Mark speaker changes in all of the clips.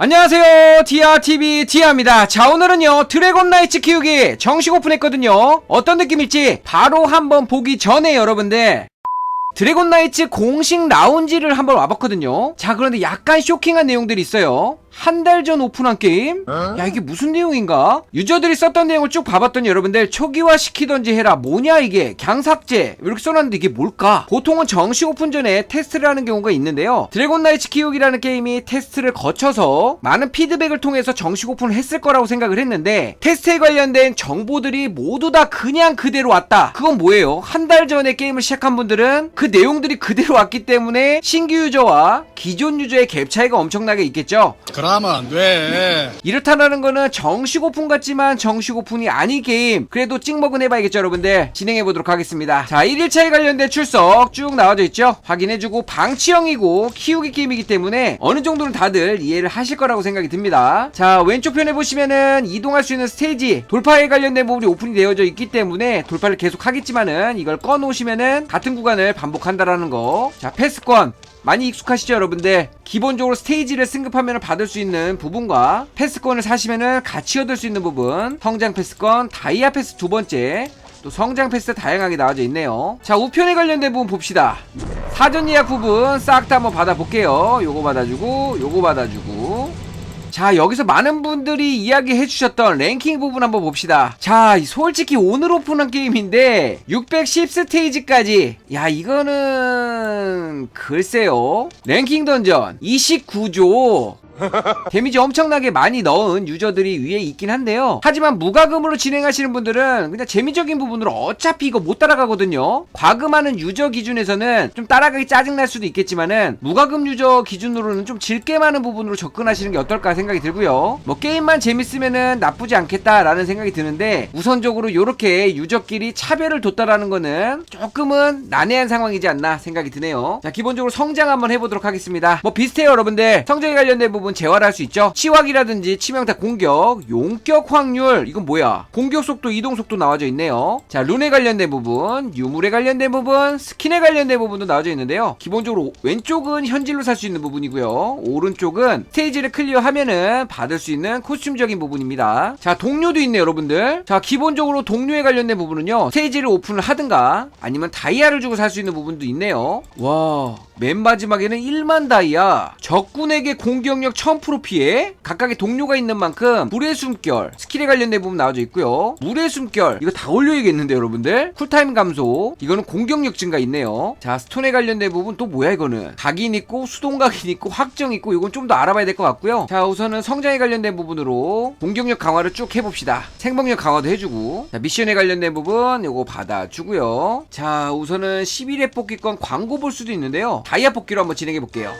Speaker 1: 안녕하세요. 디아TV 디아입니다. 자 오늘은요 드래곤 나이츠 키우기 정식 오픈했거든요. 어떤 느낌일지 바로 한번 보기 전에 여러분들 드래곤 나이츠 공식 라운지를 한번 와봤거든요. 자 그런데 약간 쇼킹한 내용들이 있어요 한 달 전 오픈한 게임? 야 이게 무슨 내용인가? 유저들이 썼던 내용을 쭉 봐봤더니 여러분들 초기화 시키던지 해라 뭐냐 이게 강삭제 이렇게 써놨는데 이게 뭘까? 보통은 정식 오픈 전에 테스트를 하는 경우가 있는데요 드래곤 나이츠 키우기라는 게임이 테스트를 거쳐서 많은 피드백을 통해서 정식 오픈을 했을 거라고 생각을 했는데 테스트에 관련된 정보들이 모두 다 그냥 그대로 왔다 그건 뭐예요? 한 달 전에 게임을 시작한 분들은 그 내용들이 그대로 왔기 때문에 신규 유저와 기존 유저의 갭 차이가 엄청나게 있겠죠
Speaker 2: 그러면 안 돼.
Speaker 1: 이렇다라는 거는 정식 오픈 같지만 정식 오픈이 아닌 게임. 그래도 찍먹은 해봐야겠죠 여러분들? 진행해 보도록 하겠습니다. 자 1일차에 관련된 출석 쭉 나와져 있죠? 확인해주고 방치형이고 키우기 게임이기 때문에 어느 정도는 다들 이해를 하실 거라고 생각이 듭니다. 자 왼쪽 편에 보시면은 이동할 수 있는 스테이지 돌파에 관련된 부분이 오픈이 되어져 있기 때문에 돌파를 계속 하겠지만은 이걸 꺼놓으시면은 같은 구간을 반복한다라는 거 자 패스권 많이 익숙하시죠 여러분들? 기본적으로 스테이지를 승급하면 받을 수 있는 부분과 패스권을 사시면 같이 얻을 수 있는 부분. 성장 패스권 다이아 패스 두 번째. 또 성장 패스 다양하게 나와져 있네요. 자 우편에 관련된 부분 봅시다. 사전 예약 부분 싹 다 한번 받아볼게요. 요거 받아주고 요거 받아주고 자 여기서 많은 분들이 이야기해 주셨던 랭킹 부분 한번 봅시다. 자 솔직히 오늘 오픈한 게임인데 610 스테이지까지. 야 이거는 글쎄요. 랭킹 던전 29조 데미지 엄청나게 많이 넣은 유저들이 위에 있긴 한데요. 하지만 무과금으로 진행하시는 분들은 그냥 재미적인 부분으로 어차피 이거 못 따라가거든요. 과금하는 유저 기준에서는 좀 따라가기 짜증날 수도 있겠지만은 무과금 유저 기준으로는 좀 질게 많은 부분으로 접근하시는 게 어떨까 생각이 들고요. 뭐 게임만 재밌으면은 나쁘지 않겠다라는 생각이 드는데 우선적으로 이렇게 유저끼리 차별을 뒀다라는 거는 조금은 난해한 상황이지 않나 생각이 드네요. 자 기본적으로 성장 한번 해보도록 하겠습니다. 뭐 비슷해요 여러분들. 성장에 관련된 부분 재활할 수 있죠. 치확이라든지 치명타 공격, 용격 확률 이건 뭐야? 공격 속도, 이동 속도 나와져 있네요. 자 룬에 관련된 부분, 유물에 관련된 부분, 스킨에 관련된 부분도 나와져 있는데요. 기본적으로 왼쪽은 현질로 살 수 있는 부분이고요. 오른쪽은 스테이지를 클리어하면은 받을 수 있는 코스튬적인 부분입니다. 자 동료도 있네요 여러분들. 자 기본적으로 동료에 관련된 부분은요. 스테이지를 오픈을 하든가 아니면 다이아를 주고 살 수 있는 부분도 있네요. 와. 맨 마지막에는 1만 다이아. 적군에게 공격력 1000% 피해. 각각의 동료가 있는 만큼 물의 숨결 스킬에 관련된 부분 나와져 있고요. 물의 숨결 이거 다 올려야겠는데 여러분들? 쿨타임 감소. 이거는 공격력 증가 있네요. 자 스톤에 관련된 부분 또 뭐야 이거는? 각인 있고 수동 각인 있고 확정 있고 이건 좀 더 알아봐야 될 것 같고요. 자 우선은 성장에 관련된 부분으로 공격력 강화를 쭉 해봅시다. 생명력 강화도 해주고. 자 미션에 관련된 부분 요거 받아주고요. 자 우선은 11회 뽑기권 광고 볼 수도 있는데요 다이아 뽑기로 한번 진행해 볼게요.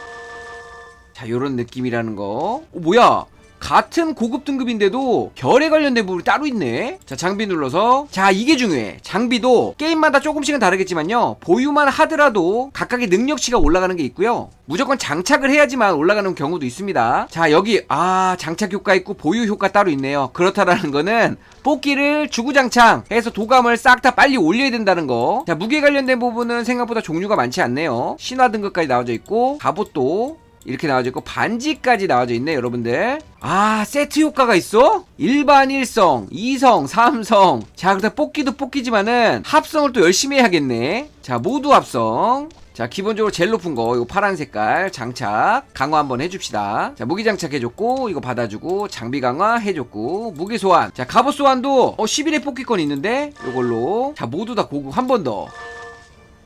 Speaker 1: 자, 요런 느낌이라는 거. 어, 뭐야? 같은 고급 등급인데도 결에 관련된 부분이 따로 있네. 자, 장비 눌러서. 자, 이게 중요해. 장비도 게임마다 조금씩은 다르겠지만요. 보유만 하더라도 각각의 능력치가 올라가는 게 있고요. 무조건 장착을 해야지만 올라가는 경우도 있습니다. 자, 여기, 아, 장착 효과 있고 보유 효과 따로 있네요. 그렇다라는 거는 뽑기를 주구장창 해서 도감을 싹 다 빨리 올려야 된다는 거. 자, 무게 관련된 부분은 생각보다 종류가 많지 않네요. 신화 등급까지 나와져 있고, 갑옷도 이렇게 나와져 있고 반지까지 나와져 있네 여러분들. 아 세트 효과가 있어? 일반 1성 2성 3성. 자 그다 뽑기도 뽑기지만은 합성을 또 열심히 해야겠네. 자 모두 합성. 자 기본적으로 제일 높은 거 이거 파란 색깔 장착. 강화 한번 해줍시다. 자 무기 장착 해줬고 이거 받아주고 장비 강화 해줬고 무기 소환. 자 갑옷 소환도 어 11회 뽑기권 있는데 이걸로. 자 모두 다 고급 한 번더.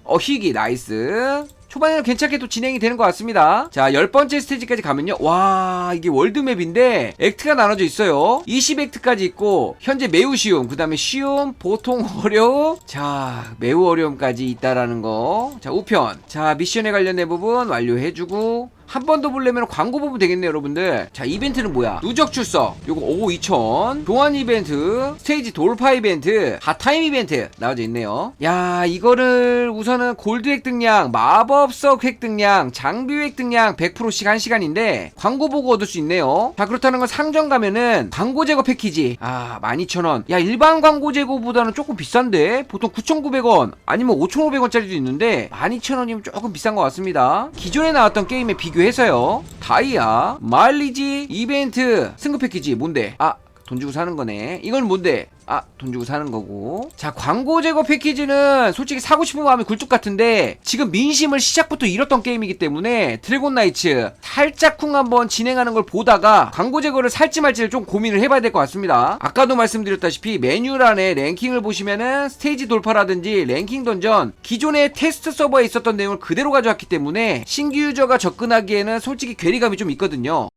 Speaker 1: 어 희귀 나이스 초반에는 괜찮게 또 진행이 되는 것 같습니다. 자 열 번째 스테이지까지 가면요. 와 이게 월드맵인데 액트가 나눠져 있어요. 20액트까지 있고 현재 매우 쉬움 그 다음에 쉬움 보통 어려움. 자 매우 어려움까지 있다라는 거 자 우편. 자 미션에 관련된 부분 완료해 주고 한 번 더 보려면 광고 보면 되겠네요 여러분들. 자 이벤트는 뭐야? 누적 출석. 요거 5 2000 교환 이벤트 스테이지 돌파 이벤트 핫타임 이벤트 나와져 있네요. 야 이거를 우선은 골드 획득량 마법석 획득량 장비 획득량 100%씩 한 시간인데 광고 보고 얻을 수 있네요. 자 그렇다는 건 상점 가면은 광고 제거 패키지. 아 12,000원. 야 일반 광고 제거보다는 조금 비싼데? 보통 9,900원 아니면 5,500원짜리도 있는데 12,000원이면 조금 비싼 것 같습니다. 기존에 나왔던 게임에 비교해 비교해서요. 다이아, 마일리지, 이벤트, 승급 패키지 뭔데? 아, 돈 주고 사는 거네. 이건 뭔데? 아, 돈 주고 사는 거고. 자, 광고 제거 패키지는 솔직히 사고 싶은 마음이 굴뚝 같은데 지금 민심을 시작부터 잃었던 게임이기 때문에 드래곤 나이츠 살짝쿵 한번 진행하는 걸 보다가 광고 제거를 살지 말지를 좀 고민을 해봐야 될 것 같습니다. 아까도 말씀드렸다시피 메뉴란에 랭킹을 보시면은 스테이지 돌파라든지 랭킹 던전 기존의 테스트 서버에 있었던 내용을 그대로 가져왔기 때문에 신규 유저가 접근하기에는 솔직히 괴리감이 좀 있거든요.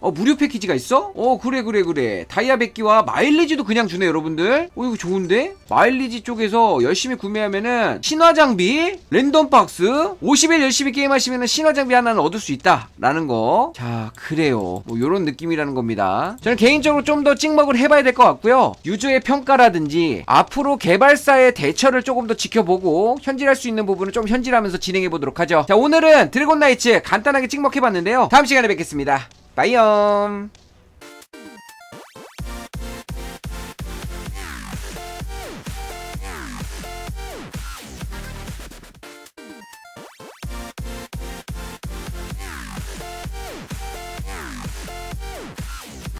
Speaker 1: 어 무료 패키지가 있어? 어 그래 그래 그래. 다이아 백기와 마일리지도 그냥 주네 여러분들. 어 이거 좋은데? 마일리지 쪽에서 열심히 구매하면은 신화 장비 랜덤 박스 50일 열심히 게임하시면은 신화 장비 하나는 얻을 수 있다 라는 거자 그래요. 뭐 요런 느낌이라는 겁니다. 저는 개인적으로 좀 더 찍먹을 해봐야 될 것 같고요. 유저의 평가라든지 앞으로 개발사의 대처를 조금 더 지켜보고 현질할 수 있는 부분을 좀 현질하면서 진행해 보도록 하죠. 자 오늘은 드래곤 나이츠 간단하게 찍먹해봤는데요. 다음 시간에 뵙겠습니다 Payom!